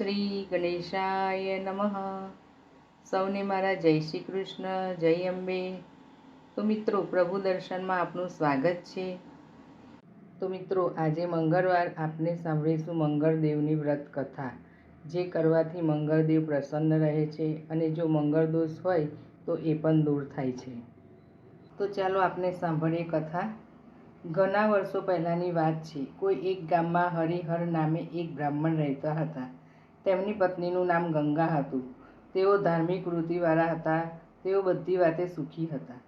શ્રી ગણેશાય નમઃ. સૌને મારા જય શ્રી કૃષ્ણ, જય અંબે. તો મિત્રો, પ્રભુ દર્શનમાં આપનું સ્વાગત છે. તો મિત્રો, આજે મંગળવાર આપને સાંભળીશું મંગળદેવની વ્રત કથા, જે કરવાથી મંગળદેવ પ્રસન્ન રહે છે અને જો મંગળ દોષ હોય, તો એ પણ દૂર થાય છે. તો ચાલો આપણે સાંભળીએ કથા. ઘણા વર્ષો પહેલાંની વાત છે. કોઈ એક ગામમાં હરિહર નામે એક બ્રાહ્મણ રહેતા હતા. તેમની પત્નીનું નામ ગંગા હતું. તેઓ ધાર્મિક વૃત્તિવાળા હતા. તેઓ બધી વાતે સુખી હતા.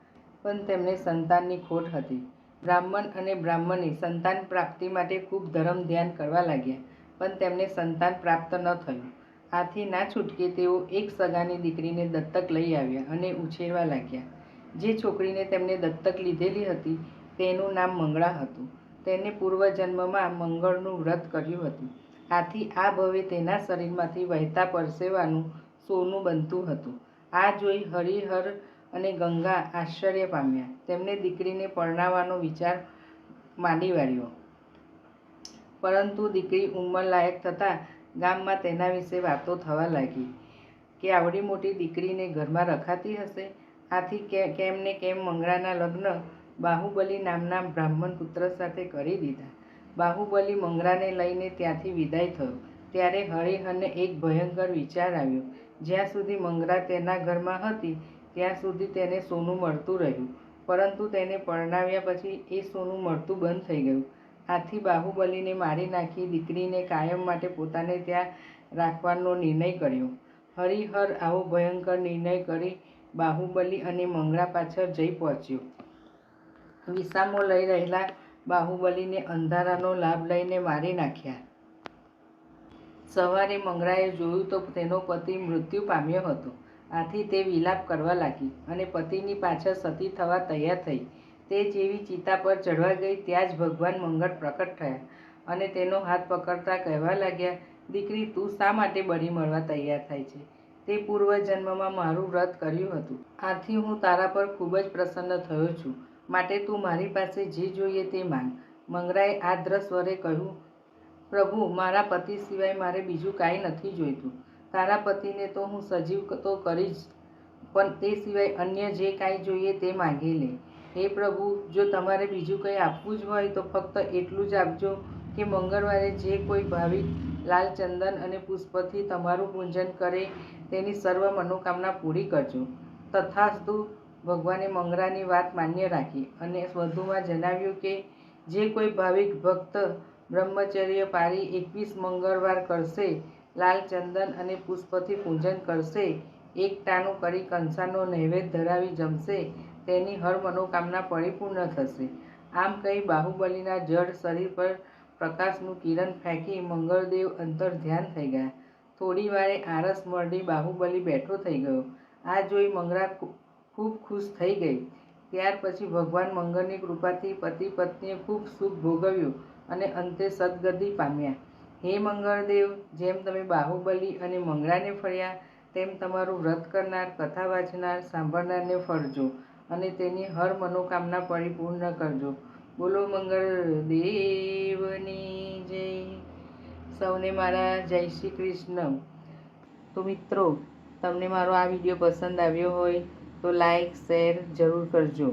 પણ તેમને સંતાનની ખોટ હતી. બ્રાહ્મણ અને બ્રાહ્મણી સંતાન પ્રાપ્તિ માટે ખૂબ ધર્મ ધ્યાન કરવા લાગ્યા, પણ તેમને સંતાન પ્રાપ્ત ન થયું. આથી ના છૂટકે તેઓ એક સગાની દીકરીને દત્તક લઈ આવ્યા અને ઉછેરવા લાગ્યા. જે છોકરીને તેમને દત્તક લીધેલી હતી, તેનું નામ મંગળા હતું. તેને પૂર્વજન્મમાં મંગળનું વ્રત કર્યું હતું. આથી આ ભવે તેના શરીરમાંથી વહેતા પરસેવાનું સોનું બનતું હતું. આ જોઈ હરિહર અને ગંગા આશ્ચર્ય પામ્યા. તેમને દીકરીને પરણાવવાનો વિચાર માંડી વાળ્યો. પરંતુ દીકરી ઉંમરલાયક થતાં ગામમાં તેના વિશે વાતો થવા લાગી કે આવડી મોટી દીકરીને ઘરમાં રખાતી હશે? આથી કેમ ને કેમ મંગળાના લગ્ન બાહુબલી નામના બ્રાહ્મણ પુત્ર સાથે કરી દીધા. બાહુબલી મંગળાને લઈને ત્યાંથી વિદાય થયો. ત્યારે હરિહરને એક ભયંકર વિચાર આવ્યો. જ્યાં સુધી મંગળા તેના ઘરમાં હતી, ત્યાં સુધી તેને સોનું મળતું રહ્યું. પરંતુ તેને પરણાવ્યા પછી એ સોનું મળતું બંધ થઈ ગયું. આથી બાહુબલીને મારી નાખી દીકરીને કાયમ માટે પોતાને ત્યાં રાખવાનો નિર્ણય કર્યો. હરિહર આવો ભયંકર નિર્ણય કરી બાહુબલી અને મંગળા પાછળ જઈ પહોંચ્યો. વિસામો લઈ રહેલા બાહુબલીને અંધારાનો લાભ લઈને મારી નાખ્યા. સવારે મંગળાએ જોયું તો તેનો પતિ મૃત્યુ પામ્યો હતો. આથી તે વિલાપ કરવા લાગી અને પતિની પાછળ સતી થવા તૈયાર થઈ. તે જેવી ચિતા પર ચડવા ગઈ ત્યાં જ ભગવાન મંગળ પ્રકટ થયા અને તેનો હાથ પકડતા કહેવા લાગ્યા, દીકરી, તું શા માટે બળી મળવા તૈયાર થાય છે? તે પૂર્વજન્મમાં મારું વ્રત કર્યું હતું. આથી હું તારા પર ખૂબ જ પ્રસન્ન થયો છું. માટે તું મારી પાસે જે જોઈએ તે માંગ. મંગરાએ આદ્ર સ્વરે કહ્યું, પ્રભુ, મારા પતિ સિવાય મારે બીજું કાંઈ નથી જોઈતું. તારા પતિને તો હું સજીવ તો કરીશ પણ તે સિવાય અન્ય જે કાંઈ જોઈએ તે માંગી લે. હે પ્રભુ, જો તમારે બીજું કંઈ આપવું જ હોય તો ફક્ત એટલું જ આપજો કે મંગળવારે જે કોઈ ભાવિક લાલ ચંદન અને પુષ્પથી તમારું પૂજન કરે તેની સર્વ મનોકામના પૂરી કરજો. તથાસ્તુ ભગવાને મંગળાની વાત માન્ય રાખી અને વધુમાં જણાવ્યું કે, જે કોઈ ભાવિક ભક્ત બ્રહ્મચર્ય પાળી એકવીસ મંગળવાર કરશે, લાલ ચંદન અને પુષ્પથી પૂજન કરશે, એક ટાણું કરી કંસાનો નૈવેદ્ય ધરાવી જમશે, તેની હર મનોકામના પરિપૂર્ણ થશે. આમ કહી બાહુબલીના જડ શરીર પર પ્રકાશનું કિરણ ફેંકી મંગળદેવ અંતર ધ્યાન થઈ ગયા. થોડી વારે આરસ મરડી બાહુબલી બેઠો થઈ ગયો. આ જોઈ મંગળા ખૂબ ખુશ થઈ ગઈ. ત્યાર પછી ભગવાન મંગળની કૃપાથી પતિ પત્નીએ ખૂબ સુખ ભોગવ્યું અને અંતે સદગતિ પામ્યા. હે મંગળદેવ, જેમ તમે બાહુબલી અને મંગળાને ફર્યા, તેમ તમારું વ્રત કરનાર, કથા વાંચનાર, સાંભળનારને ફરજો અને તેની હર મનોકામના પરિપૂર્ણ કરજો. બોલો મંગળ દેવની જય. સૌને મારા જય શ્રી કૃષ્ણ. તો મિત્રો, તમને મારો આ વીડિયો પસંદ આવ્યો હોય તો લાઈક શેર જરૂર કરજો.